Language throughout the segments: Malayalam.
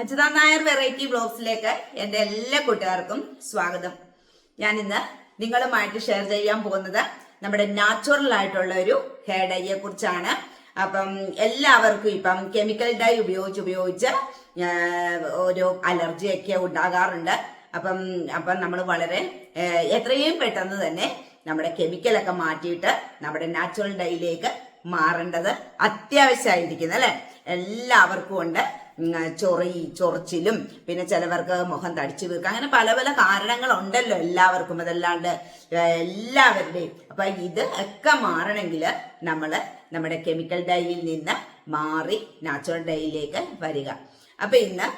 അച്യുത നായർ വെറൈറ്റി ബ്ലോഗ്സിലേക്ക് എന്റെ എല്ലാ കൂട്ടുകാർക്കും സ്വാഗതം. ഞാൻ ഇന്ന് നിങ്ങളുമായിട്ട് ഷെയർ ചെയ്യാൻ പോകുന്നത് നമ്മുടെ നാച്ചുറൽ ആയിട്ടുള്ള ഒരു ഹെയർ ഡൈയെ കുറിച്ചാണ്. അപ്പം എല്ലാവർക്കും ഇപ്പം കെമിക്കൽ ഡൈ ഉപയോഗിച്ച് ഉപയോഗിച്ച് ഒരു അലർജിയൊക്കെ ഉണ്ടാകാറുണ്ട്. അപ്പം അപ്പം നമ്മൾ വളരെ എത്രയും പെട്ടെന്ന് തന്നെ നമ്മുടെ കെമിക്കലൊക്കെ മാറ്റിയിട്ട് നമ്മുടെ നാച്ചുറൽ ഡൈയിലേക്ക് മാറേണ്ടത് അത്യാവശ്യമായിരിക്കുന്നത് അല്ലെ? എല്ലാവർക്കും ഉണ്ട്. ചൊറി ചൊറിച്ചിലും പിന്നെ ചിലവർക്ക് മുഖം തടിച്ചു വീർക്കുക അങ്ങനെ പല പല കാരണങ്ങൾ ഉണ്ടല്ലോ എല്ലാവർക്കും. അതല്ലാണ്ട് എല്ലാവരുടെയും. അപ്പൊ ഇത് ഒക്കെ മാറണമെങ്കിൽ നമ്മൾ നമ്മുടെ കെമിക്കൽ ഡൈയിൽ നിന്ന് മാറി നാച്ചുറൽ ഡൈയിലേക്ക് വരിക. അപ്പൊ ഇന്ന്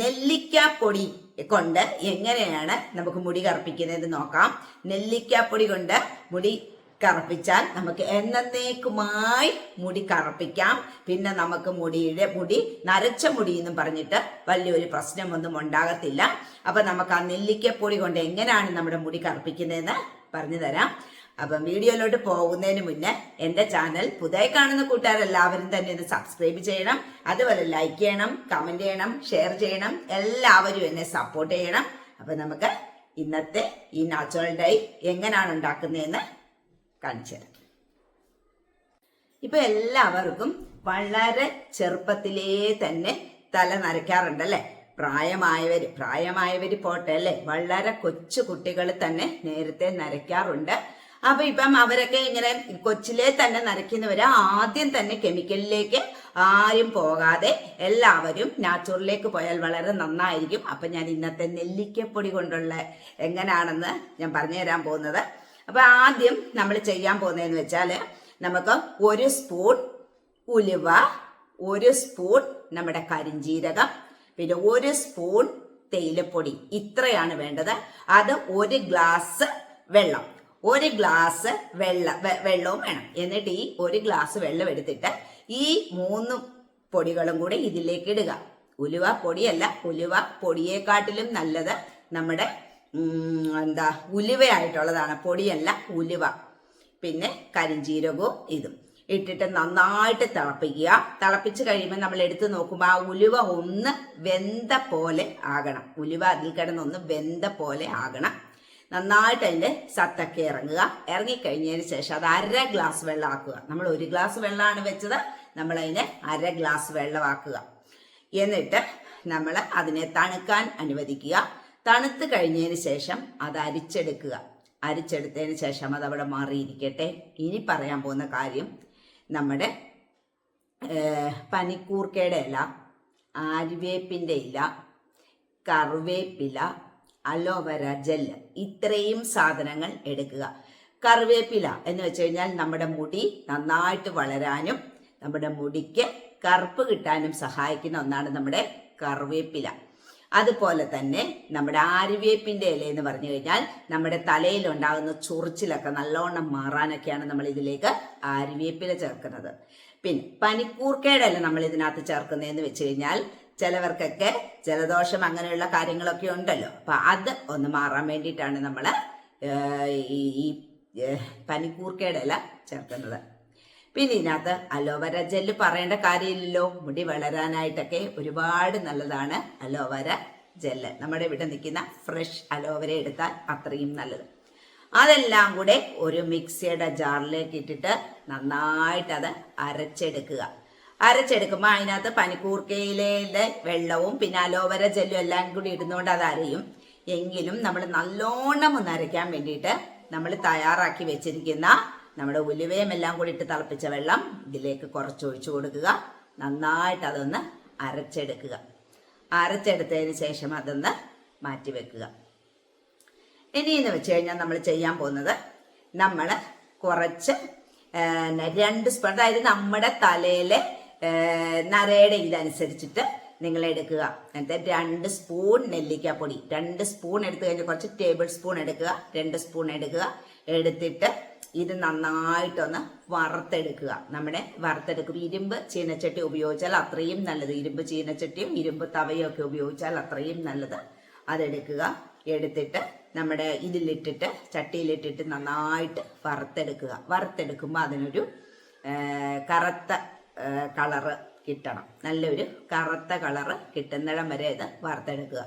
നെല്ലിക്കാപ്പൊടി കൊണ്ട് എങ്ങനെയാണ് നമുക്ക് മുടി കറുപ്പിക്കുന്നത് നോക്കാം. നെല്ലിക്കാപ്പൊടി കൊണ്ട് മുടി കറുപ്പിച്ചാൽ നമുക്ക് എന്നേക്കുമായി മുടി കറുപ്പിക്കാം. പിന്നെ നമുക്ക് മുടിയുടെ മുടി നരച്ച മുടി എന്നും പറഞ്ഞിട്ട് വലിയൊരു പ്രശ്നമൊന്നും ഉണ്ടാകത്തില്ല. അപ്പൊ നമുക്ക് ആ നെല്ലിക്കപ്പൊടി കൊണ്ട് എങ്ങനെയാണ് നമ്മുടെ മുടി കറുപ്പിക്കുന്നതെന്ന് പറഞ്ഞു തരാം. അപ്പം വീഡിയോയിലോട്ട് പോകുന്നതിന് മുന്നേ എന്റെ ചാനൽ പുതിയ കാണുന്ന കൂട്ടുകാരെല്ലാവരും തന്നെ ഒന്ന് സബ്സ്ക്രൈബ് ചെയ്യണം. അതുപോലെ ലൈക്ക് ചെയ്യണം കമന്റ് ചെയ്യണം ഷെയർ ചെയ്യണം. എല്ലാവരും എന്നെ സപ്പോർട്ട് ചെയ്യണം. അപ്പം നമുക്ക് ഇന്നത്തെ ഈ നാച്ചുറൽ ഡൈ എങ്ങനെയാണ് ഉണ്ടാക്കുന്നതെന്ന് കാണിച്ചു തരാം. ഇപ്പൊ എല്ലാവർക്കും വളരെ ചെറുപ്പത്തിലേ തന്നെ തല നരയ്ക്കാറുണ്ടല്ലേ പ്രായമായവര് പ്രായമായവര് പോട്ടെ അല്ലെ? വളരെ കൊച്ചു കുട്ടികൾ തന്നെ നേരത്തെ നരയ്ക്കാറുണ്ട്. അപ്പൊ ഇപ്പം അവരൊക്കെ ഇങ്ങനെ കൊച്ചിലെ തന്നെ നരയ്ക്കുന്നവര് ആദ്യം തന്നെ കെമിക്കലിലേക്ക് ആരും പോകാതെ എല്ലാവരും നാച്ചുറലിലേക്ക് പോയാൽ വളരെ നന്നായിരിക്കും. അപ്പൊ ഞാൻ ഇന്നത്തെ നെല്ലിക്കപ്പൊടി കൊണ്ടുള്ള എങ്ങനെയാണെന്ന് ഞാൻ പറഞ്ഞു തരാൻ പോകുന്നത്. അപ്പൊ ആദ്യം നമ്മൾ ചെയ്യാൻ പോകുന്നതെന്ന് വെച്ചാൽ നമുക്ക് ഒരു സ്പൂൺ ഉലുവ ഒരു സ്പൂൺ നമ്മുടെ കരിഞ്ജീരകം പിന്നെ ഒരു സ്പൂൺ തേയിലപ്പൊടി. ഇത്രയാണ് വേണ്ടത്. അത് ഒരു ഗ്ലാസ് വെള്ളം. ഒരു ഗ്ലാസ് വെള്ള വെള്ളവും വേണം. എന്നിട്ട് ഈ ഒരു ഗ്ലാസ് വെള്ളം എടുത്തിട്ട് ഈ മൂന്ന് പൊടികളും കൂടെ ഇതിലേക്ക് ഇടുക. ഉലുവ പൊടിയല്ല ഉലുവ പൊടിയെക്കാട്ടിലും നല്ലത് നമ്മുടെ എന്താ ഉലുവയായിട്ടുള്ളതാണ് പൊടിയല്ല ഉലുവ. പിന്നെ കരിഞ്ജീരകവും ഇതും. ഇട്ടിട്ട് നന്നായിട്ട് തിളപ്പിക്കുക. തിളപ്പിച്ച് കഴിയുമ്പോൾ നമ്മൾ എടുത്ത് നോക്കുമ്പോൾ ആ ഉലുവ ഒന്ന് വെന്ത പോലെ ആകണം. ഉലുവ അതിൽ കിടന്നൊന്ന് വെന്ത പോലെ ആകണം. നന്നായിട്ട് അതിന്റെ സത്തൊക്കെ ഇറങ്ങുക. ഇറങ്ങിക്കഴിഞ്ഞതിന് ശേഷം അത് അര ഗ്ലാസ് വെള്ളമാക്കുക. നമ്മൾ ഒരു ഗ്ലാസ് വെള്ളമാണ് വെച്ചത്. നമ്മൾ അതിനെ അര ഗ്ലാസ് വെള്ളമാക്കുക. എന്നിട്ട് നമ്മൾ അതിനെ തണുക്കാൻ അനുവദിക്കുക. തണുത്ത് കഴിഞ്ഞതിന് ശേഷം അത് അരിച്ചെടുക്കുക. അരിച്ചെടുത്തതിന് ശേഷം അത് അവിടെ മാറിയിരിക്കട്ടെ. ഇനി പറയാൻ പോകുന്ന കാര്യം നമ്മുടെ പനിക്കൂർക്കയുടെ ഇല ആര്യവേപ്പിന്റെ ഇല കറിവേപ്പില അലോവര ജെല്ല് ഇത്രയും സാധനങ്ങൾ എടുക്കുക. കറിവേപ്പില എന്ന് വെച്ച് കഴിഞ്ഞാൽ നമ്മുടെ മുടി നന്നായിട്ട് വളരാനും നമ്മുടെ മുടിക്ക് കറുപ്പ് കിട്ടാനും സഹായിക്കുന്ന ഒന്നാണ് നമ്മുടെ കറിവേപ്പില. അതുപോലെ തന്നെ നമ്മുടെ ആര്യവേപ്പിന്റെ ഇല എന്ന് പറഞ്ഞു കഴിഞ്ഞാൽ നമ്മുടെ തലയിൽ ഉണ്ടാകുന്ന ചൊറിച്ചിലൊക്കെ നല്ലോണം മാറാനൊക്കെയാണ് നമ്മൾ ഇതിലേക്ക് ആര്യവേപ്പില ചേർക്കുന്നത്. പിന്നെ പനിക്കൂർക്കയുടെ ഇല നമ്മൾ ഇതിനകത്ത് ചേർക്കുന്നതെന്ന് വെച്ച് കഴിഞ്ഞാൽ ചിലവർക്കൊക്കെ ജലദോഷം അങ്ങനെയുള്ള കാര്യങ്ങളൊക്കെ ഉണ്ടല്ലോ. അപ്പൊ അത് ഒന്ന് മാറാൻ വേണ്ടിയിട്ടാണ് നമ്മൾ ഈ പനിക്കൂർക്കയുടെ ഇല ചേർക്കുന്നത്. പിന്നെ ഇതിനകത്ത് അലോവര ജെല്ല് പറയേണ്ട കാര്യമില്ലല്ലോ. മുടി വളരാനായിട്ടൊക്കെ ഒരുപാട് നല്ലതാണ് അലോവേര ജെല്ല്. നമ്മുടെ ഇവിടെ നിൽക്കുന്ന ഫ്രഷ് അലോവേര എടുത്താൽ അത്രയും നല്ലത്. അതെല്ലാം കൂടെ ഒരു മിക്സിയുടെ ജാറിലേക്ക് ഇട്ടിട്ട് നന്നായിട്ട് അത് അരച്ചെടുക്കുക. അരച്ചെടുക്കുമ്പോൾ അതിനകത്ത് പനിക്കൂർക്കയിലെ വെള്ളവും പിന്നെ അലോവേര ജെല്ലും എല്ലാം കൂടി ഇടുന്നതുകൊണ്ട് അത് അരയും. എങ്കിലും നമ്മൾ നല്ലോണം ഒന്ന് അരയ്ക്കാൻ വേണ്ടിയിട്ട് നമ്മൾ തയ്യാറാക്കി വെച്ചിരിക്കുന്ന നമ്മുടെ ഉലുവയും എല്ലാം കൂടി ഇട്ട് തിളപ്പിച്ച വെള്ളം ഇതിലേക്ക് കുറച്ച് ഒഴിച്ചു കൊടുക്കുക. നന്നായിട്ട് അതൊന്ന് അരച്ചെടുക്കുക. അരച്ചെടുത്തതിന് ശേഷം അതൊന്ന് മാറ്റി വെക്കുക. ഇനി എന്ന് വെച്ച് കഴിഞ്ഞാൽ നമ്മൾ ചെയ്യാൻ പോകുന്നത് നമ്മൾ കുറച്ച് രണ്ട് സ്പൂൺ അതായത് നമ്മുടെ തലയിലെ നരയുടെ ഇതനുസരിച്ചിട്ട് നിങ്ങൾ എടുക്കുക. എന്നിട്ട് രണ്ട് സ്പൂൺ നെല്ലിക്കാപ്പൊടി രണ്ട് സ്പൂൺ എടുത്തു കഴിഞ്ഞാൽ കുറച്ച് ടേബിൾ സ്പൂൺ എടുക്കുക. രണ്ട് സ്പൂൺ എടുക്കുക. എടുത്തിട്ട് ഇത് നന്നായിട്ടൊന്ന് വറുത്തെടുക്കുക. നമ്മുടെ വറുത്തെടുക്കും. ഇരുമ്പ് ചീനച്ചട്ടി ഉപയോഗിച്ചാൽ അത്രയും നല്ലത്. ഇരുമ്പ് ചീനച്ചട്ടിയും ഇരുമ്പ് തവയും ഒക്കെ ഉപയോഗിച്ചാൽ അത്രയും നല്ലത്. അതെടുക്കുക. എടുത്തിട്ട് നമ്മുടെ ഇതിലിട്ടിട്ട് ചട്ടിയിലിട്ടിട്ട് നന്നായിട്ട് വറുത്തെടുക്കുക. വറുത്തെടുക്കുമ്പോൾ അതിനൊരു കറുത്ത കളറ് കിട്ടണം. നല്ലൊരു കറുത്ത കളറ് കിട്ടുന്നിടം വരെ ഇത് വറുത്തെടുക്കുക.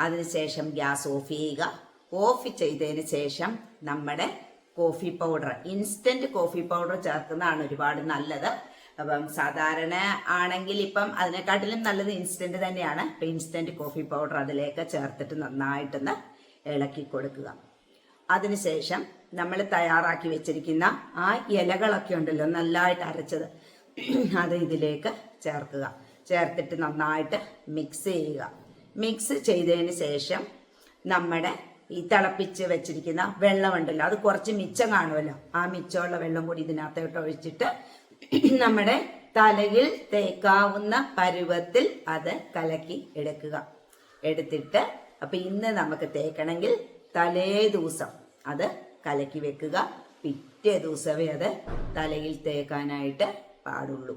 അതിനുശേഷം ഗ്യാസ് ഓഫ് ചെയ്യുക. ഓഫ് ചെയ്തതിന് ശേഷം നമ്മുടെ coffee powder instant coffee powder ചേർക്കുന്നതാണ് ഒരുപാട് നല്ലത്. അപ്പം സാധാരണ ആണെങ്കിൽ ഇപ്പം അതിനെക്കാട്ടിലും നല്ലത് ഇൻസ്റ്റന്റ് തന്നെയാണ്. അപ്പം ഇൻസ്റ്റന്റ് കോഫി പൗഡർ അതിലേക്ക് ചേർത്തിട്ട് നന്നായിട്ടൊന്ന് ഇളക്കി കൊടുക്കുക. അതിനുശേഷം നമ്മൾ തയ്യാറാക്കി വെച്ചിരിക്കുന്ന ആ ഇലകളൊക്കെ ഉണ്ടല്ലോ നല്ലതായിട്ട് അരച്ചത് അത് ഇതിലേക്ക് ചേർക്കുക. ചേർത്തിട്ട് നന്നായിട്ട് മിക്സ് ചെയ്യുക. മിക്സ് ചെയ്തതിന് ശേഷം നമ്മുടെ ഈ തിളപ്പിച്ച് വെച്ചിരിക്കുന്ന വെള്ളമുണ്ടല്ലോ അത് കുറച്ച് മിച്ചം കാണുമല്ലോ. ആ മിച്ചമുള്ള വെള്ളം കൂടി ഇതിനകത്തോട്ട് ഒഴിച്ചിട്ട് നമ്മുടെ തലയിൽ തേക്കാവുന്ന പരുവത്തിൽ അത് കലക്കി എടുക്കുക. എടുത്തിട്ട് അപ്പൊ ഇന്ന് നമുക്ക് തേക്കണമെങ്കിൽ തലേ ദിവസം അത് കലക്കി വെക്കുക. പിറ്റേ ദിവസമേ അത് തലയിൽ തേക്കാനായിട്ട് പാടുള്ളൂ.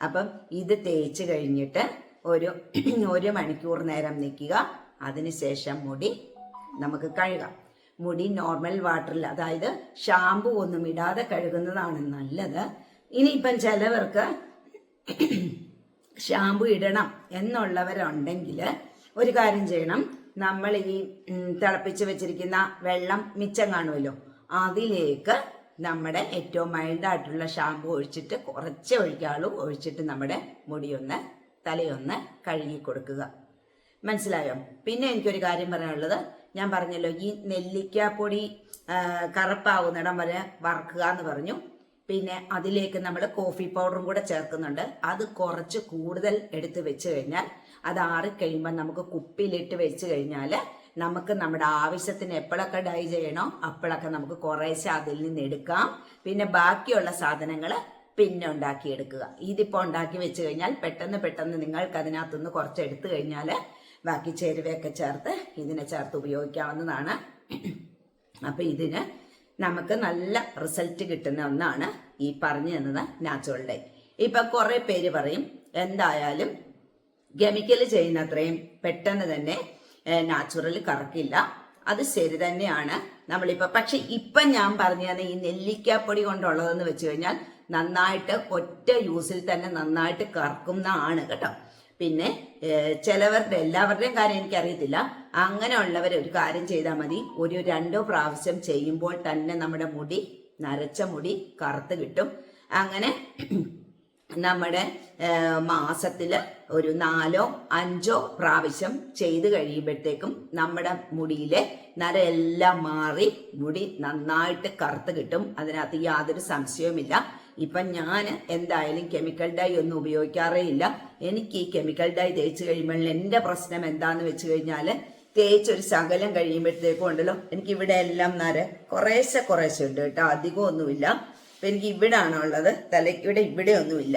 അപ്പം ഇത് തേച്ച് കഴിഞ്ഞിട്ട് ഒരു ഒരു മണിക്കൂർ നേരം നിൽക്കുക. അതിനുശേഷം മുടി നമുക്ക് കഴുകാം. മുടി നോർമൽ വാട്ടറിൽ അതായത് ഷാമ്പു ഒന്നും ഇടാതെ കഴുകുന്നതാണ് നല്ലത്. ഇനിയിപ്പം ചിലവർക്ക് ഷാമ്പു ഇടണം എന്നുള്ളവരുണ്ടെങ്കിൽ ഒരു കാര്യം ചെയ്യണം. നമ്മൾ ഈ തിളപ്പിച്ച് വെച്ചിരിക്കുന്ന വെള്ളം മിച്ചം കാണുമല്ലോ അതിലേക്ക് നമ്മുടെ ഏറ്റവും മൈൽഡായിട്ടുള്ള ഷാമ്പു ഒഴിച്ചിട്ട് കുറച്ച് ഒഴിക്കാളൂ. ഒഴിച്ചിട്ട് നമ്മുടെ മുടിയൊന്ന് തലയൊന്ന് കഴുകി കൊടുക്കുക. മനസ്സിലായോ? പിന്നെ എനിക്കൊരു കാര്യം പറയാനുള്ളത്. ഞാൻ പറഞ്ഞല്ലോ ഈ നെല്ലിക്കാപ്പൊടി കറുപ്പാവുന്നിടം വരെ വറക്കുക എന്ന് പറഞ്ഞു. പിന്നെ അതിലേക്ക് നമ്മൾ കോഫി പൗഡറും കൂടെ ചേർക്കുന്നുണ്ട്. അത് കുറച്ച് കൂടുതൽ എടുത്ത് വെച്ച് കഴിഞ്ഞാൽ അത് ആറി കഴിയുമ്പോൾ നമുക്ക് കുപ്പിയിലിട്ട് വെച്ച് കഴിഞ്ഞാൽ നമുക്ക് നമ്മുടെ ആവശ്യത്തിന് എപ്പോഴൊക്കെ ഡൈ ചെയ്യണോ അപ്പോഴൊക്കെ നമുക്ക് കുറേശ്ശെ അതിൽ നിന്ന് എടുക്കാം. പിന്നെ ബാക്കിയുള്ള സാധനങ്ങൾ പിന്നെ ഉണ്ടാക്കിയെടുക്കുക. ഇതിപ്പോൾ ഉണ്ടാക്കി വെച്ച് കഴിഞ്ഞാൽ പെട്ടെന്ന് പെട്ടെന്ന് നിങ്ങൾക്ക് അതിനകത്തുനിന്ന് കുറച്ച് എടുത്തു കഴിഞ്ഞാൽ ബാക്കി ചേരുവയൊക്കെ ചേർത്ത് ഇതിനെ ചേർത്ത് ഉപയോഗിക്കാവുന്നതാണ്. അപ്പൊ ഇതിന് നമുക്ക് നല്ല റിസൾട്ട് കിട്ടുന്ന ഒന്നാണ് ഈ പറഞ്ഞു തന്നത് നാച്ചുറൽ ഡൈ. ഇപ്പൊ കുറെ പേര് പറയും എന്തായാലും കെമിക്കൽ ചെയ്യുന്ന അത്രയും പെട്ടെന്ന് തന്നെ നാച്ചുറൽ കറക്കില്ല. അത് ശരി തന്നെയാണ് നമ്മളിപ്പോൾ പക്ഷെ ഇപ്പൊ ഞാൻ പറഞ്ഞു തന്നെ ഈ നെല്ലിക്കാപ്പൊടി കൊണ്ടുള്ളതെന്ന് വെച്ച് കഴിഞ്ഞാൽ നന്നായിട്ട് ഒറ്റ യൂസിൽ തന്നെ നന്നായിട്ട് കറക്കുന്നതാണ് കേട്ടോ. പിന്നെ ചിലവരുടെ എല്ലാവരുടെയും കാര്യം എനിക്കറിയത്തില്ല. അങ്ങനെയുള്ളവർ ഒരു കാര്യം ചെയ്താൽ മതി. ഒരു രണ്ടോ പ്രാവശ്യം ചെയ്യുമ്പോൾ തന്നെ നമ്മുടെ മുടി നരച്ച മുടി കറുത്ത് കിട്ടും. അങ്ങനെ നമ്മുടെ മാസത്തിൽ ഒരു നാലോ അഞ്ചോ പ്രാവശ്യം ചെയ്ത് കഴിയുമ്പോഴത്തേക്കും നമ്മുടെ മുടിയിലെ നരയെല്ലാം മാറി മുടി നന്നായിട്ട് കറുത്ത് കിട്ടും. അതിനകത്ത് യാതൊരു സംശയവുമില്ല. ഇപ്പൊ ഞാൻ എന്തായാലും കെമിക്കൽ ഡൈ ഒന്നും ഉപയോഗിക്കാറേ ഇല്ല. എനിക്ക് ഈ കെമിക്കൽ ഡൈ തേച്ച് കഴിയുമ്പോൾ എന്റെ പ്രശ്നം എന്താന്ന് വെച്ച് കഴിഞ്ഞാൽ തേച്ചൊരു ശകലം കഴിയുമ്പോഴത്തേക്കും ഉണ്ടല്ലോ എനിക്ക് ഇവിടെ എല്ലാം നര കുറേശ്ശെ കുറേശ്ശെ ഉണ്ട് കേട്ടോ അധികം ഒന്നുമില്ല. അപ്പൊ എനിക്ക് ഇവിടെ ആണുള്ളത് തലയ്ക്കിവിടെ ഇവിടെ ഒന്നുമില്ല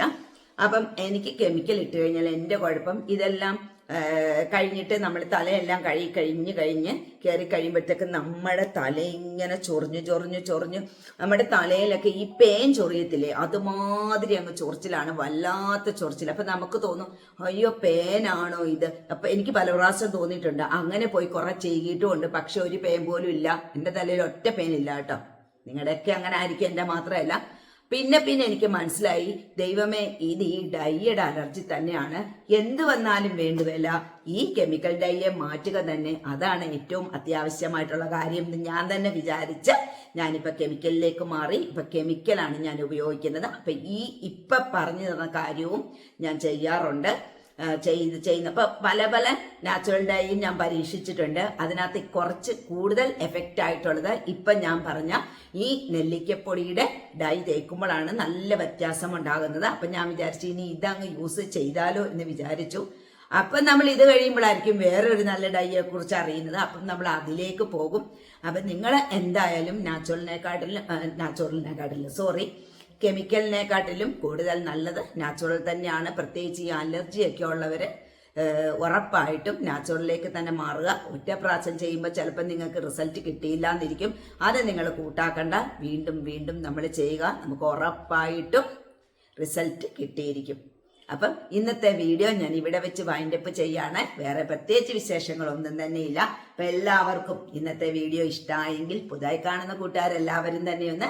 അപ്പം എനിക്ക് കെമിക്കൽ ഇട്ട് കഴിഞ്ഞാൽ എന്റെ കുഴപ്പം ഇതെല്ലാം കഴിഞ്ഞിട്ട് നമ്മൾ തലയെല്ലാം കഴുകി കഴിഞ്ഞ് കഴിഞ്ഞ് കയറി കഴിയുമ്പോഴത്തേക്ക് നമ്മുടെ തല ഇങ്ങനെ ചൊറിഞ്ഞു ചൊറിഞ്ഞു ചൊറിഞ്ഞു നമ്മുടെ തലയിലൊക്കെ ഈ പേൻ ചൊറിയത്തില്ലേ അതുമാതിരി അങ്ങ് ചൊറിച്ചിലാണ് വല്ലാത്ത ചൊറിച്ചിൽ അപ്പൊ നമുക്ക് തോന്നും അയ്യോ പേനാണോ ഇത്? അപ്പൊ എനിക്ക് പല പ്രാവശ്യം തോന്നിയിട്ടുണ്ട്. അങ്ങനെ പോയി കുറെ ചെയ്തിട്ടുമുണ്ട്. പക്ഷെ ഒരു പേൻ പോലും ഇല്ല. എന്റെ തലയിൽ ഒറ്റ പേനില്ല കേട്ടോ. നിങ്ങളുടെയൊക്കെ അങ്ങനെ ആയിരിക്കും എന്റെ മാത്രമല്ല. പിന്നെ പിന്നെ എനിക്ക് മനസ്സിലായി ദൈവമേ ഇത് ഈ ഡൈയുടെ അലർജി തന്നെയാണ്. എന്ത് വന്നാലും വേണ്ടുവല്ല ഈ കെമിക്കൽ ഡൈയെ മാറ്റുക തന്നെ അതാണ് ഏറ്റവും അത്യാവശ്യമായിട്ടുള്ള കാര്യം എന്ന് ഞാൻ തന്നെ വിചാരിച്ച് ഞാനിപ്പോൾ കെമിക്കലിലേക്ക് മാറി ഇപ്പം കെമിക്കലാണ് ഞാൻ ഉപയോഗിക്കുന്നത്. അപ്പം ഈ ഇപ്പം പറഞ്ഞു തന്ന കാര്യവും ഞാൻ ചെയ്യാറുണ്ട്. ചെയ്ത് ചെയ്യുന്ന അപ്പൊ പല പല നാച്ചുറൽ ഡൈയും ഞാൻ പരീക്ഷിച്ചിട്ടുണ്ട്. അതിനകത്ത് കുറച്ച് കൂടുതൽ എഫക്റ്റ് ആയിട്ടുള്ളത് ഇപ്പൊ ഞാൻ പറഞ്ഞ ഈ നെല്ലിക്കപ്പൊടിയുടെ ഡൈ തേക്കുമ്പോഴാണ് നല്ല വ്യത്യാസം ഉണ്ടാകുന്നത്. അപ്പൊ ഞാൻ വിചാരിച്ചു ഇനി ഇതങ്ങ് യൂസ് ചെയ്താലോ എന്ന് വിചാരിച്ചു. അപ്പം നമ്മൾ ഇത് കഴിയുമ്പോഴായിരിക്കും വേറൊരു നല്ല ഡൈയെ കുറിച്ച് അറിയുന്നത്. അപ്പം നമ്മൾ അതിലേക്ക് പോകും. അപ്പം നിങ്ങൾ എന്തായാലും നാച്ചുറലിനെക്കാട്ടിലും നാച്ചുറലിനെക്കാട്ടിലും സോറി കെമിക്കലിനെക്കാട്ടിലും കൂടുതൽ നല്ലത് നാച്ചുറൽ തന്നെയാണ്. പ്രത്യേകിച്ച് ഈ അലർജിയൊക്കെ ഉള്ളവർ ഉറപ്പായിട്ടും നാച്ചുറലിലേക്ക് തന്നെ മാറുക. ഒറ്റ പ്രാവശ്യം ചെയ്യുമ്പോൾ ചിലപ്പോൾ നിങ്ങൾക്ക് റിസൾട്ട് കിട്ടിയില്ല എന്നിരിക്കും അത് നിങ്ങൾ കൂട്ടാക്കണ്ട. വീണ്ടും വീണ്ടും നമ്മൾ ചെയ്യുക. നമുക്ക് ഉറപ്പായിട്ടും റിസൾട്ട് കിട്ടിയിരിക്കും. അപ്പം ഇന്നത്തെ വീഡിയോ ഞാൻ ഇവിടെ വെച്ച് വൈൻഡപ്പ് ചെയ്യാണ്. വേറെ പ്രത്യേകിച്ച് വിശേഷങ്ങളൊന്നും തന്നെയില്ല അപ്പം എല്ലാവർക്കും ഇന്നത്തെ വീഡിയോ ഇഷ്ടമായെങ്കിൽ പുതുതായി കാണുന്ന കൂട്ടുകാരെല്ലാവരും തന്നെ ഒന്ന്